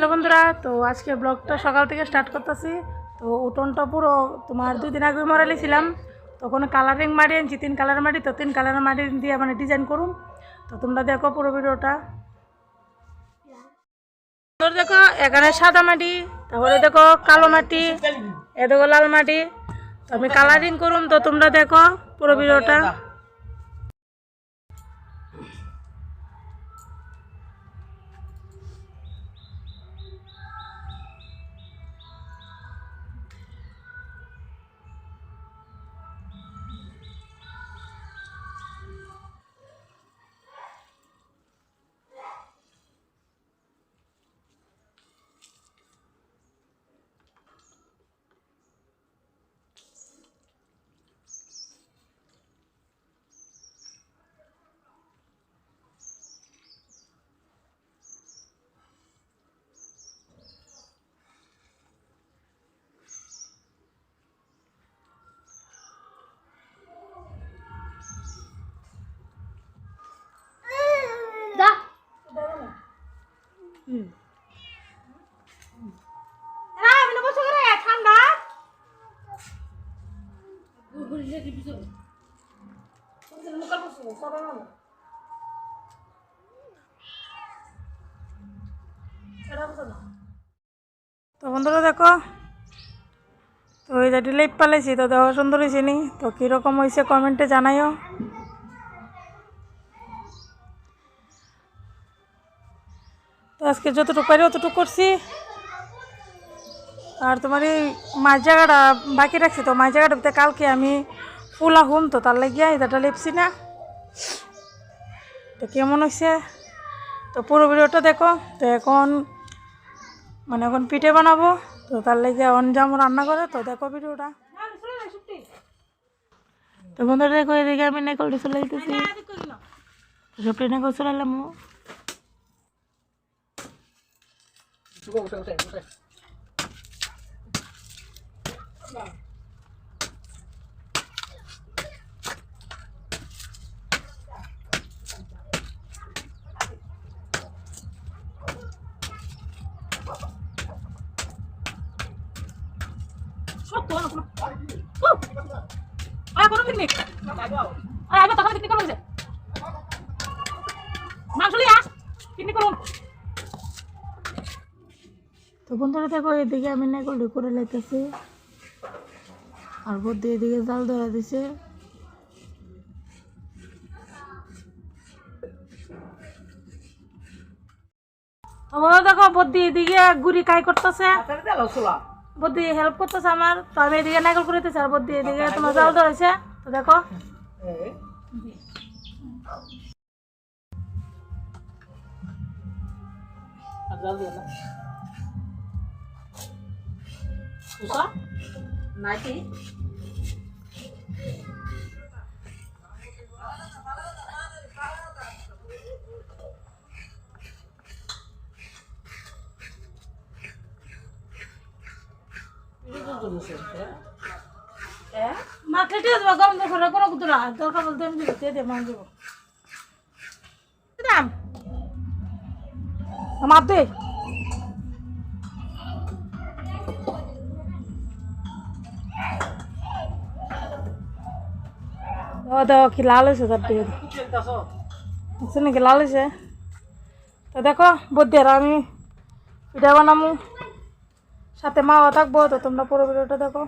Hello বন্ধুরা, তো আজকে ব্লগটা সকাল থেকে স্টার্ট করতেছি। তো উঠোনটা পুরো তোমার দুই দিন আগে মরালিছিলাম তখন কালারিং মারি আনছি, তিন কালার মারি তো তিন কালার মারি দিয়ে মানে ডিজাইন করুন তো তোমরা দেখো পুরো ভিডিওটা। দেখো এখানে সাদা মাটি তারপরে দেখো কালো মাটি এ দেখো লাল মাটি। তো আমি কালারিং করুম, তো তোমরা দেখো পুরো ভিডিওটা। তো বন্ধুরা দেখো, তো ওই যে লেপ পালাইছি, তো দেখো সুন্দর হয়েছে নি? তো কীরকম হয়েছে কমেন্টে জানাইও। তো আজকে যতটুকু পারি অতটুকু করছি। আর তোমার এই মাছ জায়গাটা বাকি রাখছি, তো মাছ জায়গাটা কালকে আমি ফুল আহুম তো, তার লাগিয়া এটা লেপছি না। তো কেমন হয়েছে তো পুরো ভিডিওটা দেখো, তো এখন মানে এখন পিঠে বানাবো, তো তার লেগে অন যাব রান্না করে, তো দেখো ভিডিওটা। তো বন্ধুরা দেখো, এদিকে আমি নেকলটি চলে যেতেছি সব নেকল চলে এলাম কোনো পিকনিক আগে তখন পিকনিক করব মাংস লিয়া পিকনিক করুন তো বন্ধুরা দেখো এদিকে আমি করে লাইতেছি। আর বদ্দি এদিকে জাল ধরা দিছে। দেখো বদ্দি এদিকে গুড়ি কাই করতেছে। বদ্দি হেল্প করতেছে আমার। তো আমি এদিকে নাইকল করিতেছি আর বুদ্ধি, এদিকে তোমার জাল ধরেছে। তো দেখো। নাকি দিয়ে দেবো গরম দরকার কোনো কুতুরা দরকার বলতে আমি দিয়ে দে। মাছ দেবো দাম দে ও দেখো কি লাল হয়েছে তার দিকে বুঝছ নাকি লাল হয়েছে তো দেখো আমি পিঠা বানামু সাথে মাও থাকব তো তোমরা পুরো ভিডিওটা দেখো।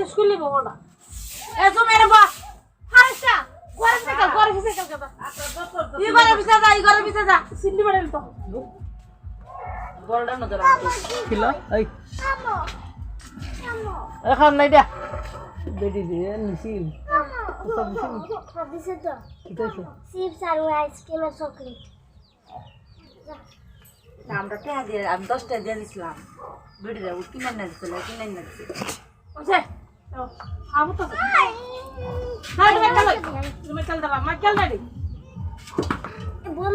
শেষ করলি গো তো এখন নাই দিয়া বেটি দিয়ে নিছিল দিছে তো আইসক্রিমের চকলেট আমরা টাকা দিয়ে আমি দশ টাকা দিয়ে দিছিলাম বেটি দেবো কিনে না দিছিল কিনে না দিছিল আবু তো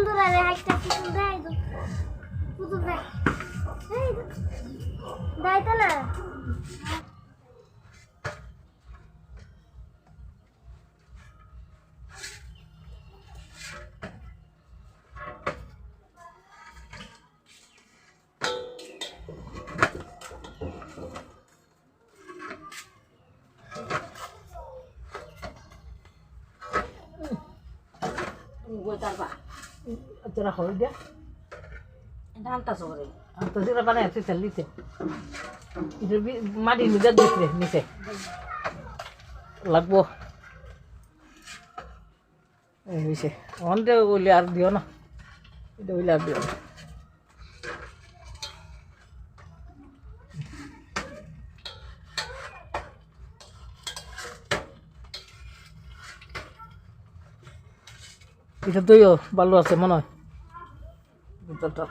দাও আরে একটা পুতুল দেয় পুতুল দেয় দেয় না তোরা দিয়া আর তো যেটা এটা মাটি নিজে দিচ্ছে নিচে। লাগবো। এই হয়েছে অন্তে বলি আর দিও না? এটা ওইলে আর দিও না এটা দইও ভালো আছে মনে হয়। ভিতরটা।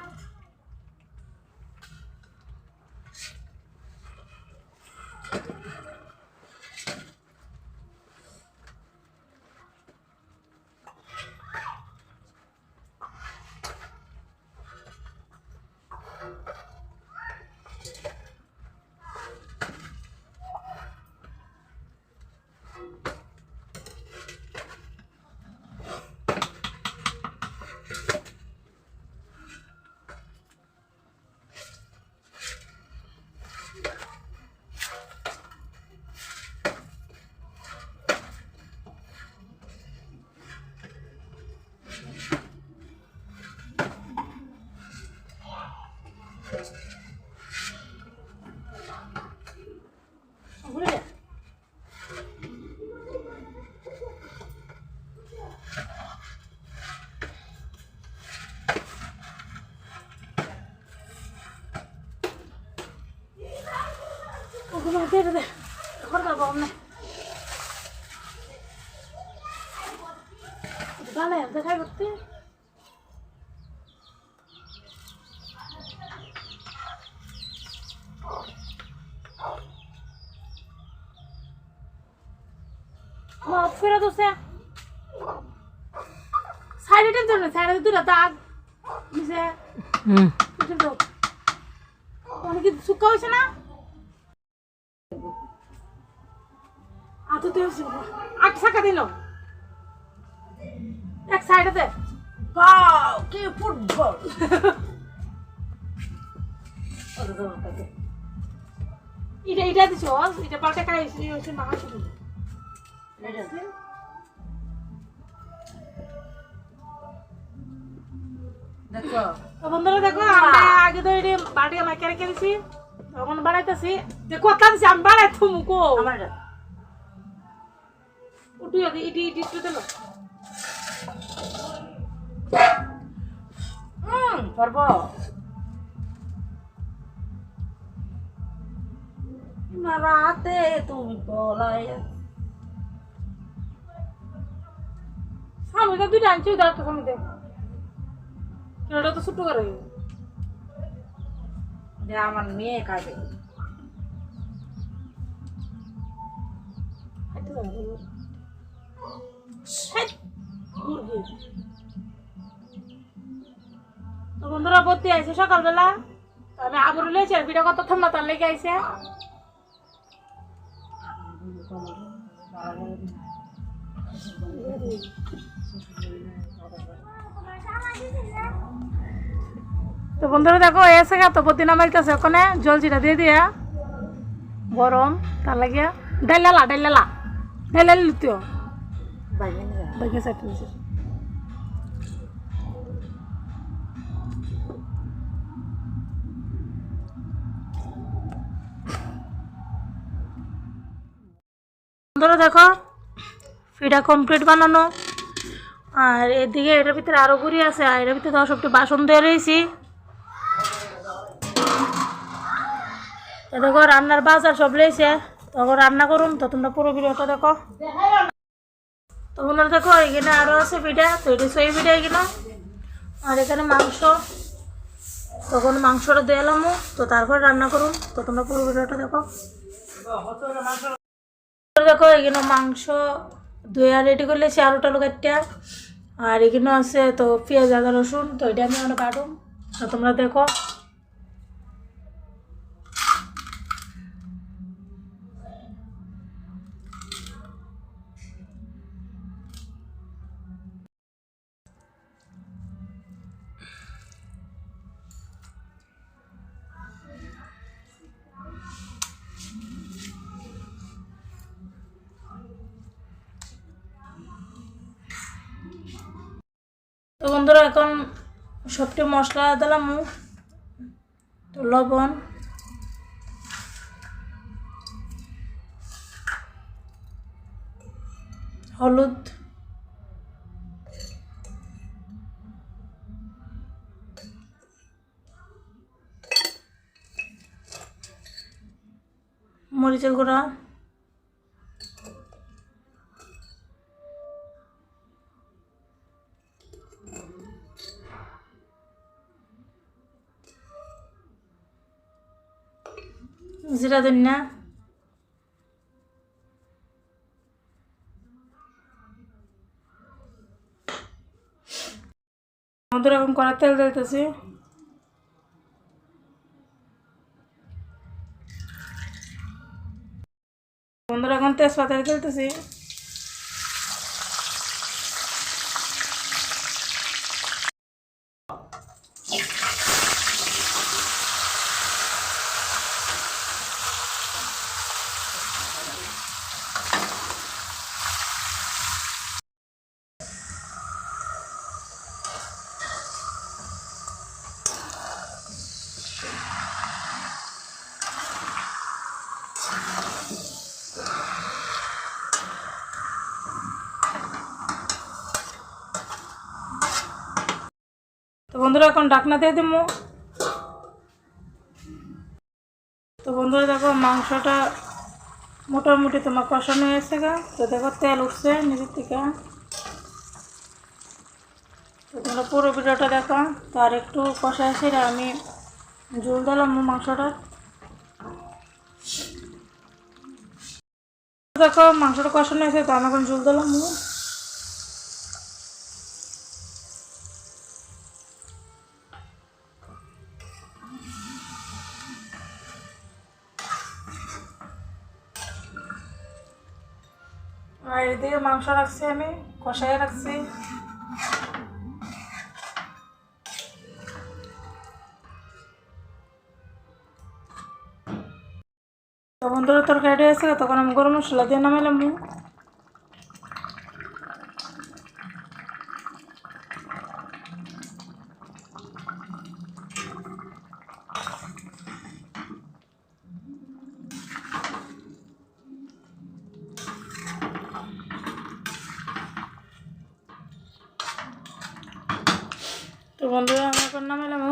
দে দে এখন যাব আমি গালে দেখাই করতে মাফ করে দোসে সাইডে টেন ধরে সাইডে দুটা দাগ নিচে হুম অনেক শুকা হয়েছে না আট টাকা দিল। এক সাইডে দে। গাও কি ফুটবল। এটা এটা দিছ এটা পাল্টে খাই হয়েছে না শুধু দেখো। তো বন্ধুরা দেখো আমরা আগে তো এটি তখন বাড়াইতেছি যে কথা দিছি আমি বাড়াই থুমুকো আমার এটা উঠি ইটি ইটি ইটি দিল হুম পারব রাতে তুমি বলাই সামনে দুইটা আনছি ওই একটা সামনে দেখ এটা তো ছোট করে যে আমার মেয়ে তো বন্ধুরা ভর্তি আইছে সকালবেলা। আমি আবর আর ভিডিও কত ঠান্ডা তার লেগে আইছে তো বন্ধুরা, দেখো এসে গা, তো প্রতি নামাইতেছে ওখানে, জল জিরা দিয়ে দিয়া। গরম, তার লাগিয়া ডাইলালা ডাইলালা ডাইলালি লুতিও বাইকে সাইড বন্ধুরা দেখো ফিটা কমপ্লিট বানানো। আর এদিকে এটার ভিতরে আরও গুড়ি আছে আর এটার ভিতরে দশ একটু বাসন দিয়ে রয়েছি। এ দেখো রান্নার বাজার সব লেছে তখন রান্না করুন তো তোমরা পুরো ভিডিওটা দেখো। তো বন্ধুরা দেখো, এখানে আরও আছে পিঠা, তো এটা সই পিঠা এখানে। আর এখানে মাংস। তখন মাংসটা দিয়ে এলাম তো তারপর রান্না করুন। তো তোমরা পুরো ভিডিওটা দেখো। দেখো, এখানে মাংস ধুয়া রেডি করলে আলু টালু কাটিয়া আর এখানে আছে তো পেঁয়াজ, আদা, রসুন, তো এটা আমি আমরা কাটুম তো তোমরা দেখো। বন্ধুরা এখন সবটি মশলা দিলাম তো লবণ। হলুদ। মরিচের গুঁড়া। জিরা ধনিয়া আমাদের এখন করা তেল দিতেছি বন্ধুরা এখন তেজপাতা দিতেছি তো বন্ধুরা এখন ডাকনা দিয়ে দেবো তো বন্ধুরা দেখো মাংসটা মোটামুটি তোমার কষানো হয়েছে গা। তো দেখো তেল উঠছে নিজের থেকে। তো তোমরা পুরো ভিডিওটা দেখো তো আর একটু কষা এসে আমি জল দিলাম মাংসটা। দেখো মাংসটা কষানো হয়েছে, তো আমি এখন জল দিলাম। আর এদিকে মাংস রাখছি আমি কষাই রাখছি। তো বন্ধুরা, তরকারিটা এসে তখন আমি গরম মশলা দিয়ে নামাইলাম তো বন্ধুরা আমি এখন নামাইলাম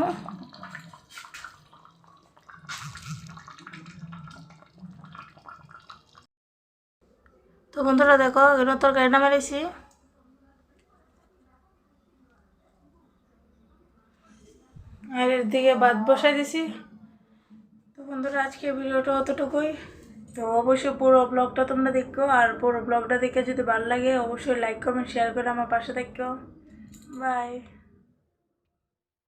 তো বন্ধুরা দেখো, এগুলো তরকারি নামাইছি আর এর দিকে বাদ বসাই দিছি। তো বন্ধুরা আজকে ভিডিওটা অতটুকুই। তো অবশ্যই পুরো ব্লগটা তোমরা দেখো, আর পুরো ব্লগটা দেখে যদি ভালো লাগে, অবশ্যই লাইক কমেন্ট শেয়ার করে আমার পাশে দেখো বাই